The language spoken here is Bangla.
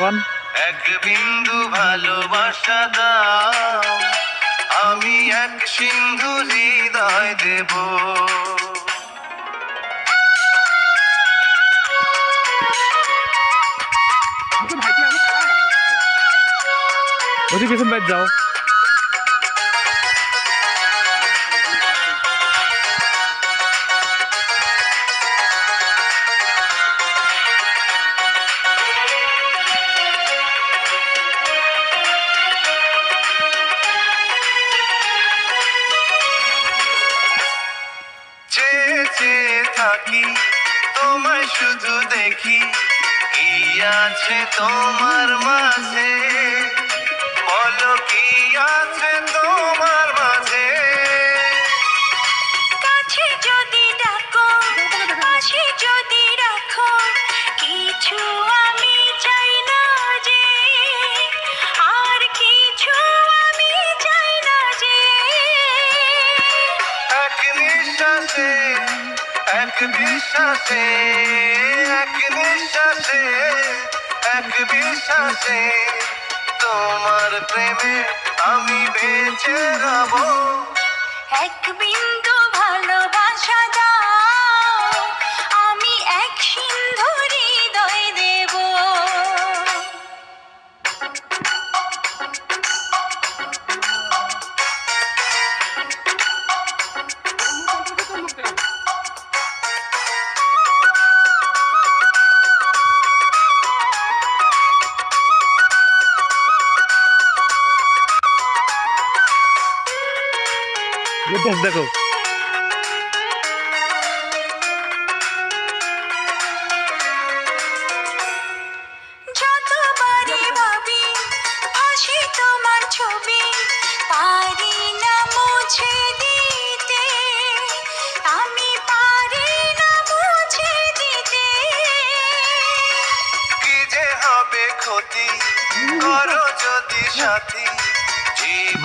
কোন এক বিন্দু ভালোবাসা দাও আমি এক সিন্ধু হৃদয় দেব। ওদিকে পিছন বাইর যাও থাকি তোমায় শুধু দেখি কি আছে তোমার মাঝে? বলো কি আছে বিশ্বাসে এক নিঃশ্বাসে এক বিশ্বাসে তোমার প্রেমে আমি বেঁচে যাব এক বিন্দু হবে ক্ষতি করো যদি সাথী জীবন